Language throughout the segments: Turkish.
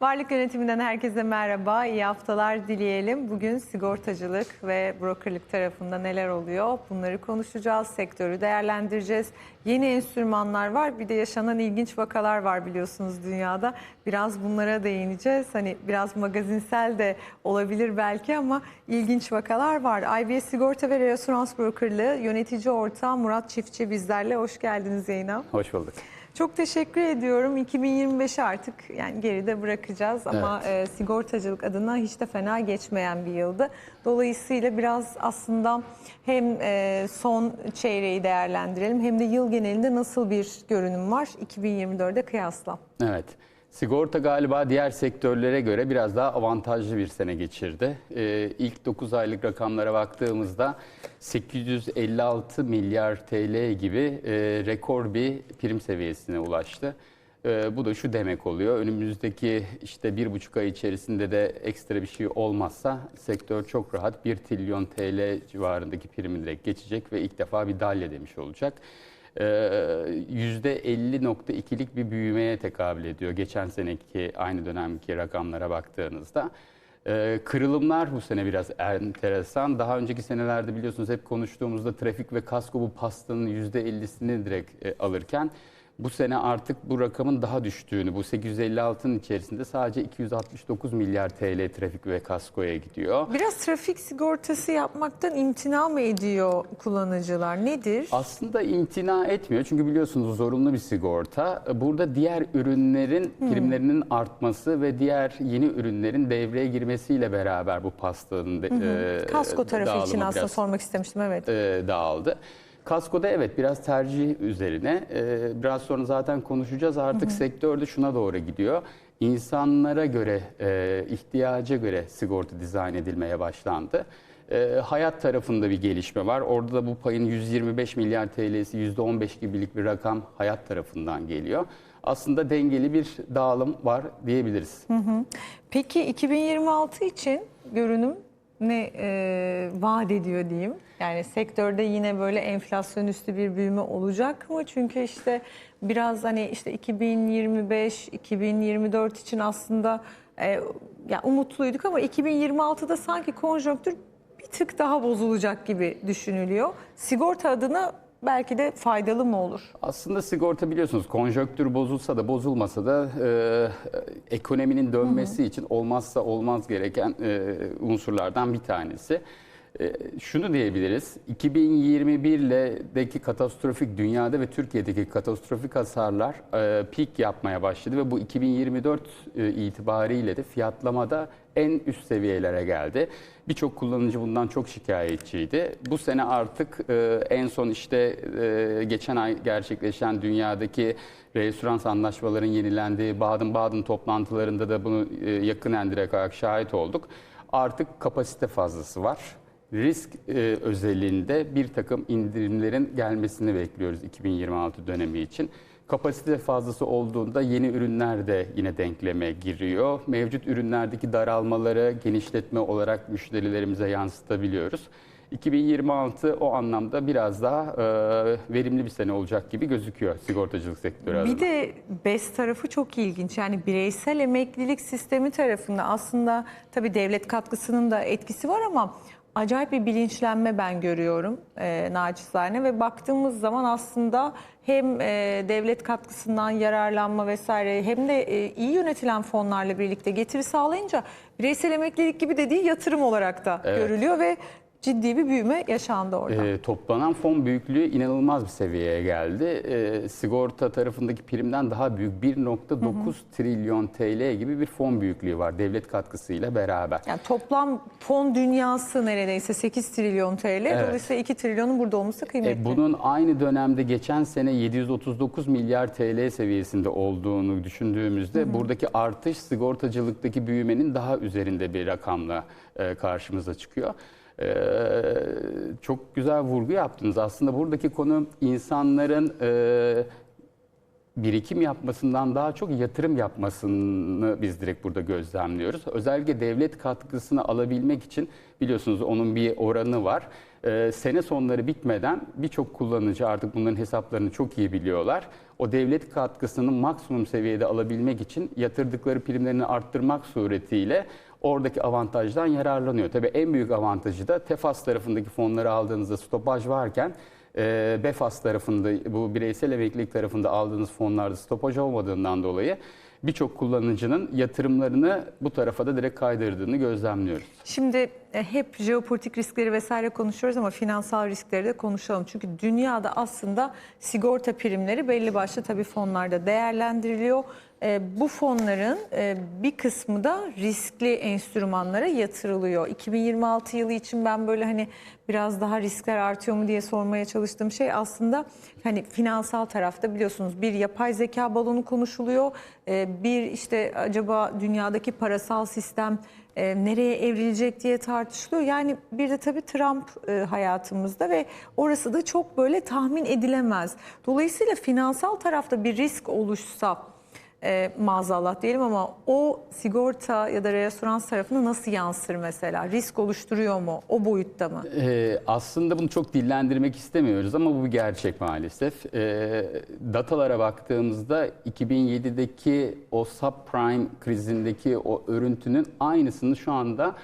Varlık yönetiminden herkese merhaba, iyi haftalar dileyelim. Bugün sigortacılık ve brokerlık tarafında neler oluyor bunları konuşacağız, sektörü değerlendireceğiz. Yeni enstrümanlar var, bir de yaşanan ilginç vakalar var biliyorsunuz dünyada. Biraz bunlara değineceğiz. Hani biraz magazinsel de olabilir belki ama ilginç vakalar var. IBS Sigorta ve Reassurans Brokerlığı yönetici ortağı Murat Çiftçi bizlerle. Hoş geldiniz yayına. Hoş bulduk. Çok teşekkür ediyorum. 2025'i artık yani geride bırakacağız ama e, sigortacılık adına hiç de fena geçmeyen bir yıldı. Dolayısıyla biraz aslında hem e, son çeyreği değerlendirelim hem de yıl genelinde nasıl bir görünüm var 2024'e kıyasla. Evet. Sigorta galiba diğer sektörlere göre biraz daha avantajlı bir sene geçirdi. Ee, ilk 9 aylık rakamlara baktığımızda 856 milyar TL gibi e, rekor bir prim seviyesine ulaştı. Ee, bu da şu demek oluyor. Önümüzdeki işte bir buçuk ay içerisinde de ekstra bir şey olmazsa sektör çok rahat 1 trilyon TL civarındaki primi direkt geçecek ve ilk defa bir dalya demiş olacak. Ee, %50.2'lik bir büyümeye tekabül ediyor geçen seneki aynı dönemki rakamlara baktığınızda. Kırılımlar bu sene biraz enteresan. Daha önceki senelerde biliyorsunuz hep konuştuğumuzda trafik ve kasko bu pastanın %50'sini direkt alırken bu sene artık bu rakamın daha düştüğünü, bu 856'nın içerisinde sadece 269 milyar TL trafik ve kaskoya gidiyor. Biraz trafik sigortası yapmaktan imtina mı ediyor kullanıcılar? Nedir? Aslında imtina etmiyor çünkü biliyorsunuz zorunlu bir sigorta. Burada diğer ürünlerin primlerinin artması ve diğer yeni ürünlerin devreye girmesiyle beraber bu pastanın de, e, Kasko tarafı için aslında biraz, sormak istemiştim evet. e, dağıldı. Kaskoda evet biraz tercih üzerine. e, biraz sonra zaten konuşacağız. Artık sektörde şuna doğru gidiyor. İnsanlara göre, e, ihtiyaca göre sigorta dizayn edilmeye başlandı. E, hayat tarafında bir gelişme var. Orada da bu payın 125 milyar TL'si %15 gibilik bir rakam hayat tarafından geliyor. Aslında dengeli bir dağılım var diyebiliriz. Peki 2026 için görünüm ne e, vaat ediyor diyeyim? Yani sektörde yine böyle enflasyon üstü bir büyüme olacak mı? Çünkü işte biraz hani işte 2025, 2024 için aslında e, ya umutluyduk ama 2026'da sanki konjonktür bir tık daha bozulacak gibi düşünülüyor. Sigorta adına belki de faydalı mı olur? Aslında sigorta biliyorsunuz konjonktür bozulsa da bozulmasa da e, ekonominin dönmesi için olmazsa olmaz gereken e, unsurlardan bir tanesi. E, şunu diyebiliriz. 2021'deki katastrofik dünyada ve Türkiye'deki katastrofik hasarlar e, peak yapmaya başladı ve bu 2024 e, itibariyle de fiyatlamada en üst seviyelere geldi. Birçok kullanıcı bundan çok şikayetçiydi. Bu sene artık e, en son işte e, geçen ay gerçekleşen dünyadaki restoran anlaşmaların yenilendiği Baden-Baden toplantılarında da bunu e, yakinen direkt olarak şahit olduk. Artık kapasite fazlası var risk e, özelinde bir takım indirimlerin gelmesini bekliyoruz 2026 dönemi için. Kapasite fazlası olduğunda yeni ürünler de yine denkleme giriyor. Mevcut ürünlerdeki daralmaları genişletme olarak müşterilerimize yansıtabiliyoruz. 2026 o anlamda biraz daha e, verimli bir sene olacak gibi gözüküyor sigortacılık sektörü adına. Bir de BES tarafı çok ilginç. Yani bireysel emeklilik sistemi tarafında aslında tabii devlet katkısının da etkisi var ama acayip bir bilinçlenme ben görüyorum e, naçizane ve baktığımız zaman aslında hem e, devlet katkısından yararlanma vesaire hem de e, iyi yönetilen fonlarla birlikte getiri sağlayınca bireysel emeklilik gibi de değil yatırım olarak da Evet. görülüyor ve ciddi bir büyüme yaşandı orada. E, toplanan fon büyüklüğü inanılmaz bir seviyeye geldi. E, sigorta tarafındaki primden daha büyük 1.9 trilyon TL gibi bir fon büyüklüğü var devlet katkısıyla beraber. Yani toplam fon dünyası neredeyse 8 trilyon TL. Dolayısıyla 2 trilyonun burada olması kıymetli. E, bunun aynı dönemde geçen sene 739 milyar TL seviyesinde olduğunu düşündüğümüzde buradaki artış sigortacılıktaki büyümenin daha üzerinde bir rakamla e, karşımıza çıkıyor. E, çok güzel vurgu yaptınız. Aslında buradaki konu insanların e, birikim yapmasından daha çok yatırım yapmasını biz direkt burada gözlemliyoruz. Özellikle devlet katkısını alabilmek için biliyorsunuz onun bir oranı var. Ee, sene sonları bitmeden birçok kullanıcı artık bunların hesaplarını çok iyi biliyorlar. O devlet katkısını maksimum seviyede alabilmek için yatırdıkları primlerini arttırmak suretiyle oradaki avantajdan yararlanıyor. Tabii en büyük avantajı da TEFAS tarafındaki fonları aldığınızda stopaj varken e, BEFAS tarafında bu bireysel emeklilik tarafında aldığınız fonlarda stopaj olmadığından dolayı birçok kullanıcının yatırımlarını bu tarafa da direkt kaydırdığını gözlemliyoruz. Şimdi e, hep jeopolitik riskleri vesaire konuşuyoruz ama finansal riskleri de konuşalım. Çünkü dünyada aslında sigorta primleri belli başlı tabii fonlarda değerlendiriliyor. E, Bu fonların e, bir kısmı da riskli enstrümanlara yatırılıyor. 2026 yılı için ben böyle hani biraz daha riskler artıyor mu diye sormaya çalıştığım şey aslında hani finansal tarafta biliyorsunuz bir yapay zeka balonu konuşuluyor. E, Bir işte acaba dünyadaki parasal sistem nereye evrilecek diye tartışılıyor. Yani bir de tabii Trump hayatımızda ve orası da çok böyle tahmin edilemez. Dolayısıyla finansal tarafta bir risk oluşsa e, maazallah diyelim ama o sigorta ya da restoran tarafına nasıl yansır mesela? Risk oluşturuyor mu? O boyutta mı? Ee, aslında bunu çok dillendirmek istemiyoruz ama bu bir gerçek maalesef. Ee, datalara baktığımızda 2007'deki o subprime krizindeki o örüntünün aynısını şu anda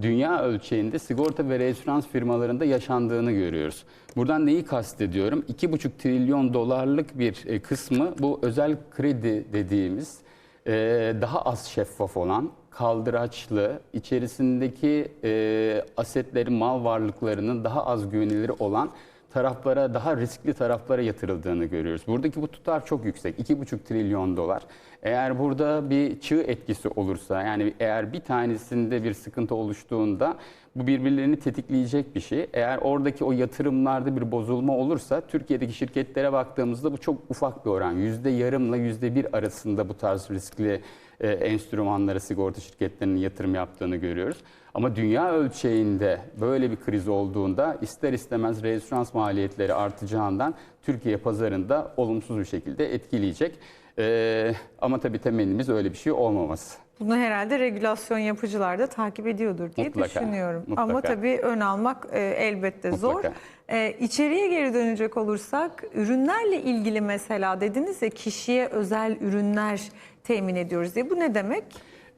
dünya ölçeğinde sigorta ve reasürans firmalarında yaşandığını görüyoruz. Buradan neyi kastediyorum? 2,5 trilyon dolarlık bir e, kısmı bu özel kredi dediğimiz e, daha az şeffaf olan, kaldıraçlı, içerisindeki e, asetlerin, mal varlıklarının daha az güvenilir olan taraflara, daha riskli taraflara yatırıldığını görüyoruz. Buradaki bu tutar çok yüksek. 2,5 trilyon dolar. Eğer burada bir çığ etkisi olursa, yani eğer bir tanesinde bir sıkıntı oluştuğunda bu birbirlerini tetikleyecek bir şey. Eğer oradaki o yatırımlarda bir bozulma olursa, Türkiye'deki şirketlere baktığımızda bu çok ufak bir oran. Yüzde yarımla yüzde bir arasında bu tarz riskli e, enstrümanlara sigorta şirketlerinin yatırım yaptığını görüyoruz. Ama dünya ölçeğinde böyle bir kriz olduğunda ister istemez reasürans maliyetleri artacağından Türkiye pazarında olumsuz bir şekilde etkileyecek. E, ama tabii temennimiz öyle bir şey olmaması. Bunu herhalde regülasyon yapıcılar da takip ediyordur diye Mutlaka, düşünüyorum. mutlaka. Ama tabii ön almak e, elbette zor. Mutlaka. E, içeriye geri dönecek olursak ürünlerle ilgili mesela dediniz ya kişiye özel ürünler temin ediyoruz diye. Bu ne demek?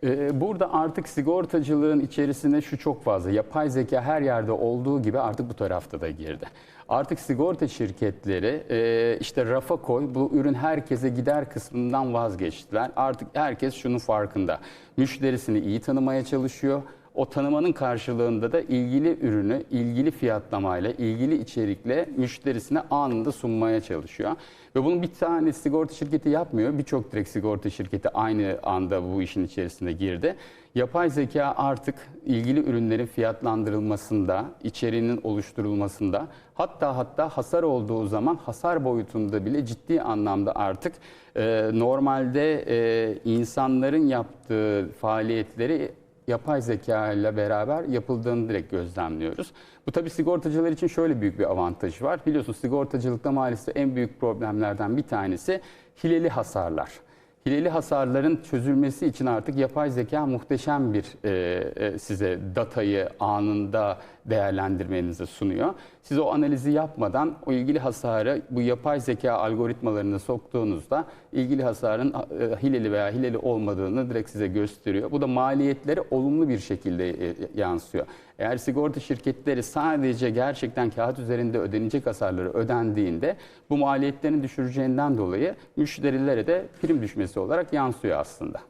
Ee, Burada artık sigortacılığın içerisine şu çok fazla. Yapay zeka her yerde olduğu gibi artık bu tarafta da girdi. Artık sigorta şirketleri e, işte rafa koy bu ürün herkese gider kısmından vazgeçtiler. Artık herkes şunun farkında. Müşterisini iyi tanımaya çalışıyor. O tanımanın karşılığında da ilgili ürünü ilgili fiyatlamayla, ilgili içerikle müşterisine anında sunmaya çalışıyor. Ve bunu bir tane sigorta şirketi yapmıyor. Birçok direkt sigorta şirketi aynı anda bu işin içerisine girdi. Yapay zeka artık ilgili ürünlerin fiyatlandırılmasında, içeriğinin oluşturulmasında, hatta hatta hasar olduğu zaman hasar boyutunda bile ciddi anlamda artık e, normalde e, insanların yaptığı faaliyetleri yapay zeka ile beraber yapıldığını direkt gözlemliyoruz. Bu tabii sigortacılar için şöyle büyük bir avantajı var. Biliyorsunuz sigortacılıkta maalesef en büyük problemlerden bir tanesi hileli hasarlar. Hileli hasarların çözülmesi için artık yapay zeka muhteşem bir e, e, size datayı anında değerlendirmenizi sunuyor. Siz o analizi yapmadan o ilgili hasarı bu yapay zeka algoritmalarına soktuğunuzda ilgili hasarın e, hileli veya hileli olmadığını direkt size gösteriyor. Bu da maliyetleri olumlu bir şekilde e, yansıyor. Eğer sigorta şirketleri sadece gerçekten kağıt üzerinde ödenecek hasarları ödendiğinde bu maliyetlerini düşüreceğinden dolayı müşterilere de prim düşmesi olarak yansıyor aslında.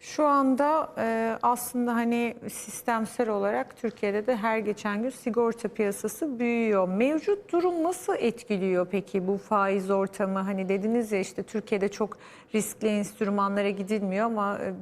Şu anda e, aslında hani sistemsel olarak Türkiye'de de her geçen gün sigorta piyasası büyüyor. Mevcut durum nasıl etkiliyor peki bu faiz ortamı? Hani dediniz ya işte Türkiye'de çok riskli enstrümanlara gidilmiyor ama e,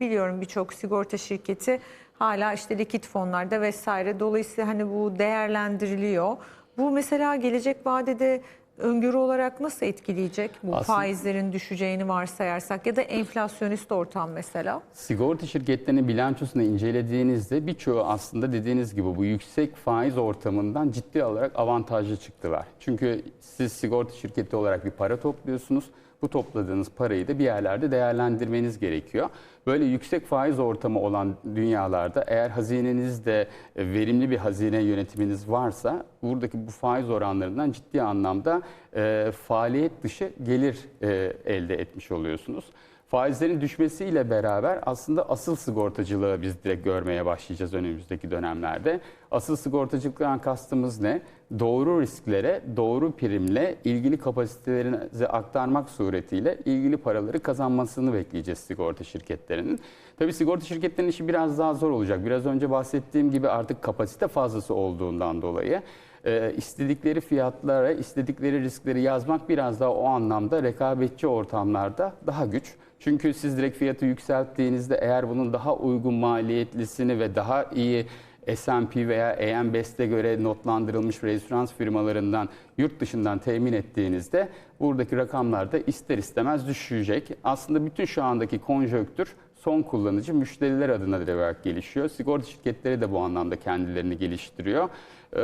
biliyorum birçok sigorta şirketi hala işte likit fonlarda vesaire. Dolayısıyla hani bu değerlendiriliyor. Bu mesela gelecek vadede öngörü olarak nasıl etkileyecek bu Aslında- faizlerin düşeceğini varsayarsak ya da enflasyonist ortam mesela? Sigorta şirketlerinin bilançosunu incelediğinizde birçoğu aslında dediğiniz gibi bu yüksek faiz ortamından ciddi olarak avantajlı çıktılar. Çünkü siz sigorta şirketi olarak bir para topluyorsunuz. Bu topladığınız parayı da bir yerlerde değerlendirmeniz gerekiyor. Böyle yüksek faiz ortamı olan dünyalarda eğer hazinenizde e, verimli bir hazine yönetiminiz varsa buradaki bu faiz oranlarından ciddi anlamda e, faaliyet dışı gelir e, elde etmiş oluyorsunuz. Faizlerin düşmesiyle beraber aslında asıl sigortacılığı biz direkt görmeye başlayacağız önümüzdeki dönemlerde. Asıl sigortacılıktan kastımız ne? Doğru risklere, doğru primle ilgili kapasitelerinizi aktarmak suretiyle ilgili paraları kazanmasını bekleyeceğiz sigorta şirketlerinin. Tabii sigorta şirketlerinin işi biraz daha zor olacak. Biraz önce bahsettiğim gibi artık kapasite fazlası olduğundan dolayı e, istedikleri fiyatlara, istedikleri riskleri yazmak biraz daha o anlamda rekabetçi ortamlarda daha güç. Çünkü siz direkt fiyatı yükselttiğinizde eğer bunun daha uygun maliyetlisini ve daha iyi S&P veya AM Best'e göre notlandırılmış referans firmalarından yurt dışından temin ettiğinizde buradaki rakamlar da ister istemez düşecek. Aslında bütün şu andaki konjöktür son kullanıcı müşteriler adına direkt gelişiyor. Sigorta şirketleri de bu anlamda kendilerini geliştiriyor. Ee,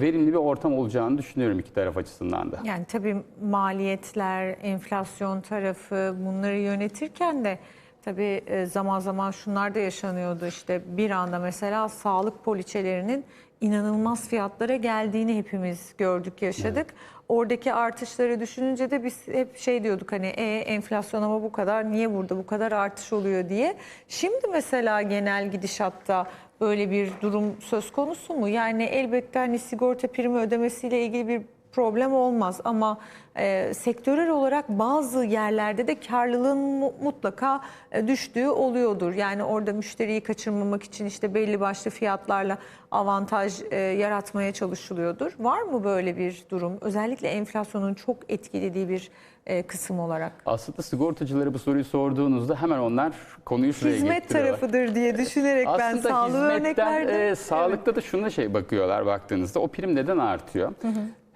verimli bir ortam olacağını düşünüyorum iki taraf açısından da. Yani tabii maliyetler, enflasyon tarafı bunları yönetirken de tabii e, zaman zaman şunlar da yaşanıyordu. İşte bir anda mesela sağlık poliçelerinin inanılmaz fiyatlara geldiğini hepimiz gördük, yaşadık. Oradaki artışları düşününce de biz hep şey diyorduk hani e, enflasyon ama bu kadar niye burada bu kadar artış oluyor diye. Şimdi mesela genel gidişatta böyle bir durum söz konusu mu? Yani elbette hani sigorta primi ödemesiyle ilgili bir problem olmaz ama e, sektörel olarak bazı yerlerde de karlılığın mu- mutlaka e, düştüğü oluyordur. Yani orada müşteriyi kaçırmamak için işte belli başlı fiyatlarla avantaj e, yaratmaya çalışılıyordur. Var mı böyle bir durum? Özellikle enflasyonun çok etkilediği bir e, kısım olarak. Aslında sigortacılara bu soruyu sorduğunuzda hemen onlar konuyu şuraya Hizmet getiriyorlar. tarafı diye düşünerek ben Aslında sağlığı örnek hizmetten verdim. e, sağlıkta da şuna şey bakıyorlar baktığınızda o prim neden artıyor?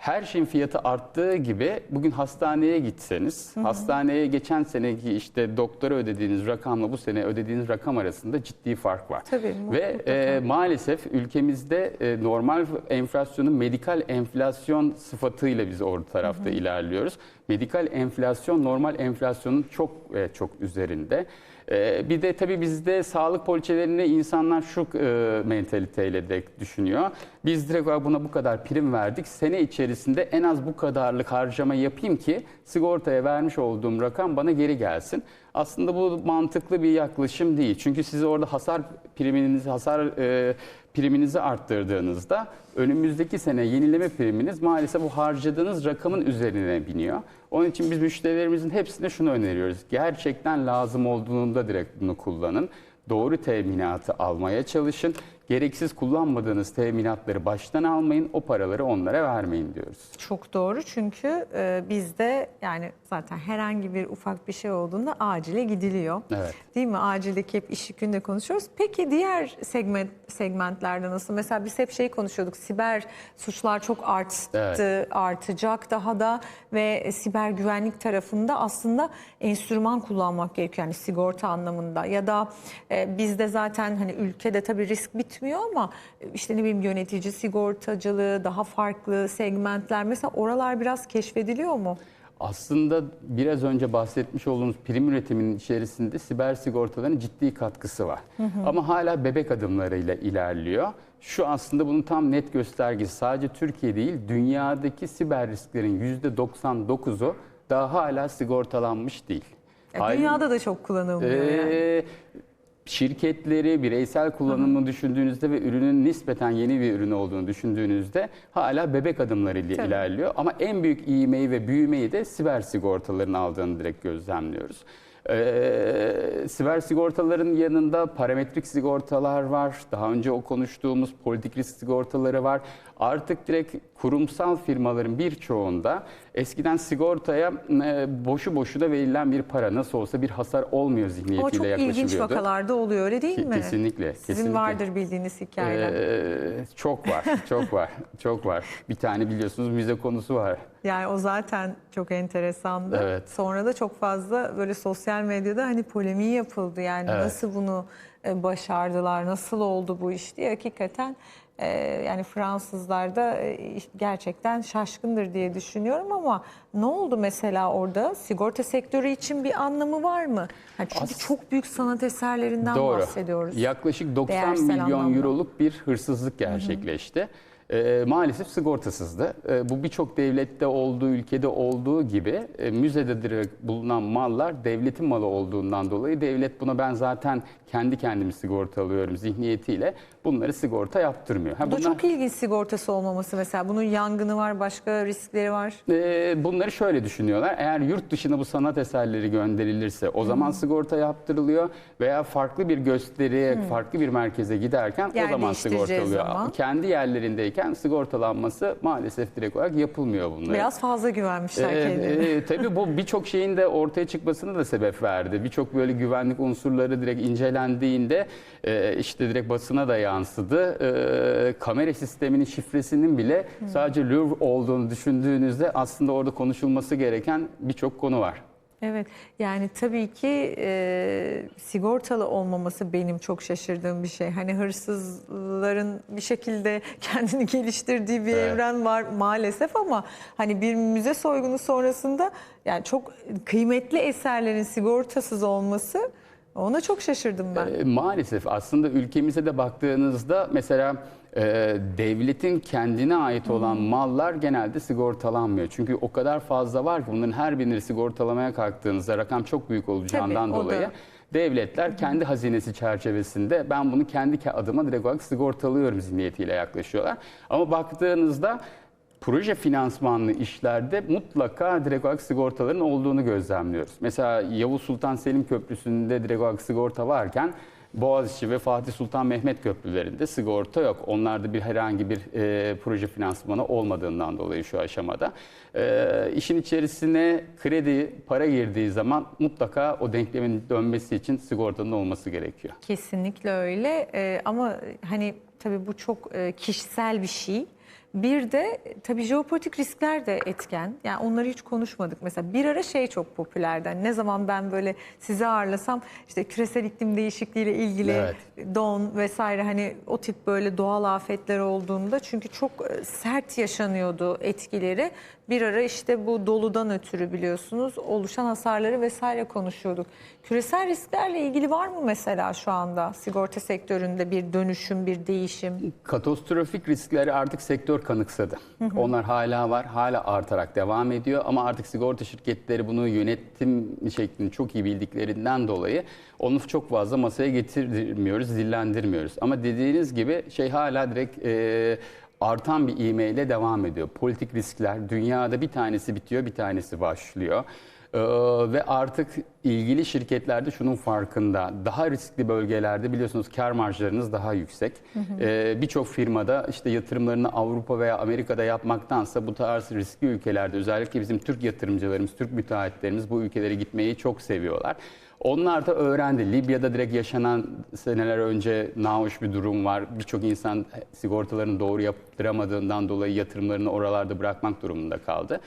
Her şeyin fiyatı arttığı gibi bugün hastaneye gitseniz, hastaneye geçen seneki işte doktora ödediğiniz rakamla bu sene ödediğiniz rakam arasında ciddi fark var. Tabii, Ve e, maalesef ülkemizde e, normal enflasyonun medikal enflasyon sıfatıyla biz orada tarafta ilerliyoruz. Medikal enflasyon normal enflasyonun çok e, çok üzerinde. E, bir de tabii bizde sağlık poliçelerine insanlar şu e, mentaliteyle de düşünüyor. Biz direkt "Aa, buna bu kadar prim verdik. Sene içerisinde en az bu kadarlık harcama yapayım ki sigortaya vermiş olduğum rakam bana geri gelsin. Aslında bu mantıklı bir yaklaşım değil. Çünkü siz orada hasar priminizi, hasar e, priminizi arttırdığınızda önümüzdeki sene yenileme priminiz maalesef bu harcadığınız rakamın üzerine biniyor. Onun için biz müşterilerimizin hepsine şunu öneriyoruz. Gerçekten lazım olduğunda direkt bunu kullanın. Doğru teminatı almaya çalışın. Gereksiz kullanmadığınız teminatları baştan almayın. O paraları onlara vermeyin diyoruz. Çok doğru çünkü e, bizde yani zaten herhangi bir ufak bir şey olduğunda acile gidiliyor. Evet. Değil mi? Acildeki hep iş yükünde konuşuyoruz. Peki diğer segment segmentlerde nasıl? Mesela biz hep şey konuşuyorduk. Siber suçlar çok arttı, Evet. artacak daha da ve siber güvenlik tarafında aslında enstrüman kullanmak gerekiyor. Yani sigorta anlamında ya da e, bizde zaten hani ülkede tabii risk bitmiyor ama e, işte ne bileyim yönetici sigortacılığı daha farklı segmentler mesela oralar biraz keşfediliyor mu? Aslında biraz önce bahsetmiş olduğumuz prim üretiminin içerisinde siber sigortaların ciddi katkısı var. Ama hala bebek adımlarıyla ilerliyor. Şu aslında bunun tam net göstergesi. Sadece Türkiye değil, dünyadaki siber risklerin %99'u daha hala sigortalanmış değil. Ya Halbuki- dünyada da çok kullanılmıyor yani. Şirketleri, bireysel kullanımı düşündüğünüzde ve ürünün nispeten yeni bir ürün olduğunu düşündüğünüzde hala bebek adımlarıyla Tabii. ilerliyor. Ama en büyük ivmeyi ve büyümeyi de siber sigortaların aldığını direkt gözlemliyoruz. Ee, siber sigortaların yanında parametrik sigortalar var. Daha önce o konuştuğumuz politik risk sigortaları var. Artık direkt kurumsal firmaların birçoğunda eskiden sigortaya e, boşu boşuna verilen bir para nasıl olsa bir hasar olmuyor Ama çok zihniyetiyle ilginç vakalarda oluyor öyle değil mi? Kesinlikle. Sizin kesinlikle. vardır bildiğiniz hikayeler. Ee, çok var, çok var, çok var. Bir tane biliyorsunuz müze konusu var. Yani o zaten çok enteresandı. Evet. Sonra da çok fazla böyle sosyal medyada hani polemiği yapıldı. Yani Evet. nasıl bunu e, başardılar, nasıl oldu bu iş diye hakikaten e, yani Fransızlar da e, gerçekten şaşkındır diye düşünüyorum ama ne oldu mesela orada? Sigorta sektörü için bir anlamı var mı? Ha, çünkü As- çok büyük sanat eserlerinden Doğru. bahsediyoruz. Yaklaşık 90 Değersel milyon anlamda. euroluk bir hırsızlık gerçekleşti. Ee, maalesef sigortasızdı. Ee, bu birçok devlette olduğu, ülkede olduğu gibi e, müzede direkt bulunan mallar devletin malı olduğundan dolayı devlet buna ben zaten kendi kendimi sigorta alıyorum zihniyetiyle bunları sigorta yaptırmıyor. Ha, Bu da bunlar- çok ilginç sigortası olmaması mesela. Bunun yangını var, başka riskleri var. Ee, bunları şöyle düşünüyorlar. Eğer yurt dışına bu sanat eserleri gönderilirse o zaman sigorta yaptırılıyor veya farklı bir gösteriye, farklı bir merkeze giderken Yer o zaman sigortalıyor. zaman. Kendi yerlerindeyken sigortalanması maalesef direkt olarak yapılmıyor bunlar. Biraz fazla güvenmişler Ee, kendilerine. e, tabii bu birçok şeyin de ortaya çıkmasına da sebep verdi. Birçok böyle güvenlik unsurları direkt incelendiğinde e, işte direkt basına da yansıdı. E, kamera sisteminin şifresinin bile sadece Louvre olduğunu düşündüğünüzde aslında orada konuşulması gereken birçok konu var. Evet yani tabii ki e, sigortalı olmaması benim çok şaşırdığım bir şey. Hani hırsızların bir şekilde kendini geliştirdiği bir Evet. evren var maalesef ama hani bir müze soygunu sonrasında yani çok kıymetli eserlerin sigortasız olması ona çok şaşırdım ben. E, maalesef aslında ülkemize de baktığınızda mesela e, devletin kendine ait olan mallar genelde sigortalanmıyor. Çünkü o kadar fazla var ki bunların her birini sigortalamaya kalktığınızda rakam çok büyük olacağından Tabii, o da. dolayı devletler kendi hazinesi çerçevesinde ben bunu kendi ke- adıma direkt olarak sigortalıyorum zihniyetiyle yaklaşıyorlar. Ama baktığınızda proje finansmanlı işlerde mutlaka direkt olarak sigortaların olduğunu gözlemliyoruz. Mesela Yavuz Sultan Selim Köprüsü'nde direkt olarak sigorta varken Boğaziçi ve Fatih Sultan Mehmet köprülerinde sigorta yok. Onlarda bir herhangi bir e, proje finansmanı olmadığından dolayı şu aşamada. E, işin içerisine kredi, para girdiği zaman mutlaka o denklemin dönmesi için sigortanın olması gerekiyor. Kesinlikle öyle Ee, ama hani tabii bu çok e, kişisel bir şey. Bir de tabii jeopolitik riskler de etken. Yani onları hiç konuşmadık. Mesela bir ara şey çok popülerdi. Hani ne zaman ben böyle sizi ağırlasam işte küresel iklim değişikliğiyle ilgili Evet. don vesaire hani o tip böyle doğal afetler olduğunda çünkü çok e, sert yaşanıyordu etkileri. Bir ara işte bu doludan ötürü biliyorsunuz oluşan hasarları vesaire konuşuyorduk. Küresel risklerle ilgili var mı mesela şu anda sigorta sektöründe bir dönüşüm, bir değişim? Katastrofik riskleri artık sektör kanıksadı. Onlar hala var, hala artarak devam ediyor ama artık sigorta şirketleri bunu yönetim şeklini çok iyi bildiklerinden dolayı onu çok fazla masaya getirmiyoruz, zillendirmiyoruz. Ama dediğiniz gibi şey hala direkt e, artan bir ivmeyle devam ediyor. Politik riskler dünyada bir tanesi bitiyor, bir tanesi başlıyor. Ee, ve artık ilgili şirketlerde şunun farkında. Daha riskli bölgelerde biliyorsunuz kar marjlarınız daha yüksek. Ee, Birçok firmada işte yatırımlarını Avrupa veya Amerika'da yapmaktansa bu tarz riskli ülkelerde özellikle bizim Türk yatırımcılarımız, Türk müteahhitlerimiz bu ülkelere gitmeyi çok seviyorlar. Onlar da öğrendi. Libya'da direkt yaşanan seneler önce nahoş bir durum var. Birçok insan sigortalarını doğru yaptıramadığından dolayı yatırımlarını oralarda bırakmak durumunda kaldı.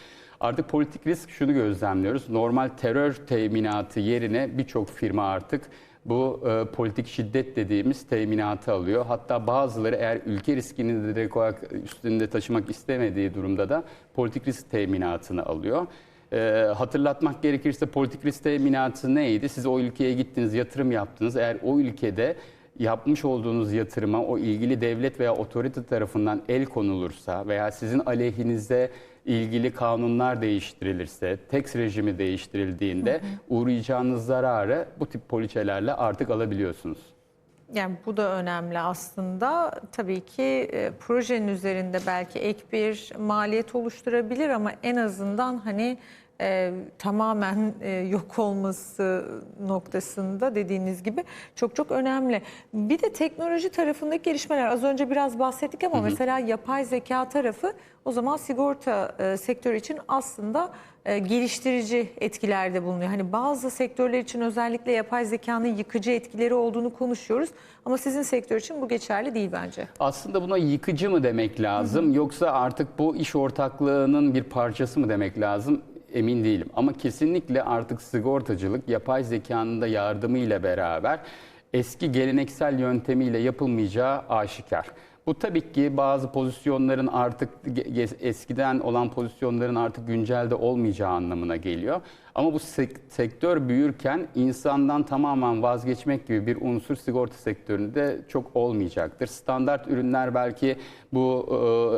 Artık politik risk şunu gözlemliyoruz. Normal terör teminatı yerine birçok firma artık bu e, politik şiddet dediğimiz teminatı alıyor. Hatta bazıları eğer ülke riskini de direkt olarak üstünde taşımak istemediği durumda da politik risk teminatını alıyor. E, hatırlatmak gerekirse politik risk teminatı neydi? Siz o ülkeye gittiniz, yatırım yaptınız. Eğer o ülkede yapmış olduğunuz yatırıma o ilgili devlet veya otorite tarafından el konulursa veya sizin aleyhinize ilgili kanunlar değiştirilirse, tax rejimi değiştirildiğinde uğrayacağınız zararı bu tip poliçelerle artık alabiliyorsunuz. Yani bu da önemli aslında. Tabii ki e, projenin üzerinde belki ek bir maliyet oluşturabilir ama en azından hani e, tamamen e, yok olması noktasında dediğiniz gibi çok çok önemli. Bir de teknoloji tarafındaki gelişmeler az önce biraz bahsettik ama mesela yapay zeka tarafı o zaman sigorta e, sektörü için aslında e, geliştirici etkilerde bulunuyor. Hani bazı sektörler için özellikle yapay zekanın yıkıcı etkileri olduğunu konuşuyoruz ama sizin sektör için bu geçerli değil bence. Aslında buna yıkıcı mı demek lazım yoksa artık bu iş ortaklığının bir parçası mı demek lazım? Emin değilim ama kesinlikle artık sigortacılık yapay zekanın da yardımıyla beraber eski geleneksel yöntemiyle yapılmayacağı aşikar. Bu tabii ki bazı pozisyonların artık eskiden olan pozisyonların artık güncelde olmayacağı anlamına geliyor. Ama bu sek- sektör büyürken insandan tamamen vazgeçmek gibi bir unsur sigorta sektöründe çok olmayacaktır. Standart ürünler belki bu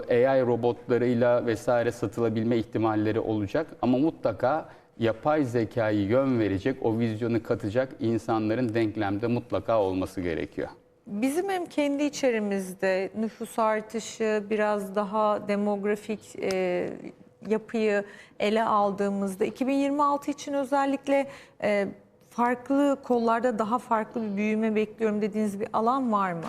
e, AI robotlarıyla vesaire satılabilme ihtimalleri olacak ama mutlaka yapay zekayı yön verecek, o vizyonu katacak insanların denklemde mutlaka olması gerekiyor. Bizim hem kendi içerimizde nüfus artışı, biraz daha demografik e, yapıyı ele aldığımızda 2026 için özellikle e, farklı kollarda daha farklı bir büyüme bekliyorum dediğiniz bir alan var mı?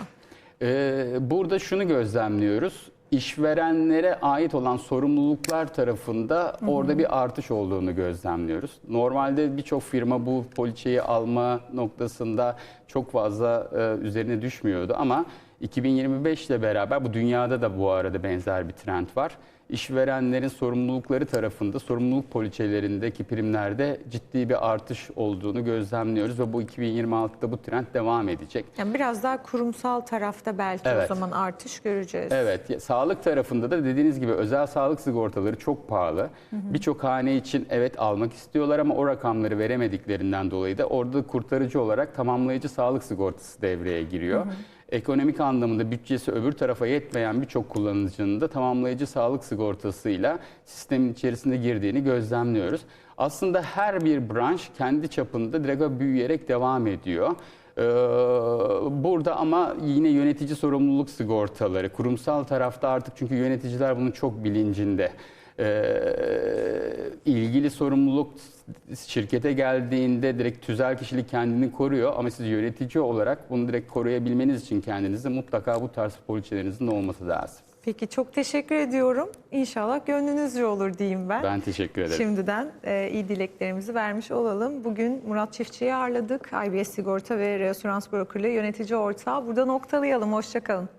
Ee, burada şunu gözlemliyoruz. İşverenlere ait olan sorumluluklar tarafında orada bir artış olduğunu gözlemliyoruz. Normalde birçok firma bu poliçeyi alma noktasında çok fazla e, üzerine düşmüyordu ama 2025 ile beraber bu dünyada da bu arada benzer bir trend var. İşverenlerin sorumlulukları tarafında sorumluluk poliçelerindeki primlerde ciddi bir artış olduğunu gözlemliyoruz ve bu 2026'da bu trend devam edecek. Yani biraz daha kurumsal tarafta belki Evet. o zaman artış göreceğiz. Evet, sağlık tarafında da dediğiniz gibi özel sağlık sigortaları çok pahalı. Birçok hane için evet almak istiyorlar ama o rakamları veremediklerinden dolayı da orada kurtarıcı olarak tamamlayıcı sağlık sigortası devreye giriyor. Ekonomik anlamında bütçesi öbür tarafa yetmeyen birçok kullanıcının da tamamlayıcı sağlık sigortasıyla sistemin içerisinde girdiğini gözlemliyoruz. Aslında her bir branş kendi çapında direkt büyüyerek devam ediyor. Ee, Burada ama yine yönetici sorumluluk sigortaları, kurumsal tarafta artık çünkü yöneticiler bunun çok bilincinde. Ee, ilgili sorumluluk şirkete geldiğinde direkt tüzel kişilik kendini koruyor ama siz yönetici olarak bunu direkt koruyabilmeniz için kendinizi mutlaka bu tarz poliçelerinizin olması lazım. Peki çok teşekkür ediyorum. İnşallah gönlünüzce olur diyeyim ben. Ben teşekkür ederim. Şimdiden e, iyi dileklerimizi vermiş olalım. Bugün Murat Çiftçi'yi ağırladık. IBS Sigorta ve Reassurans Brokerlığı yönetici ortağı. Burada noktalayalım. Hoşçakalın.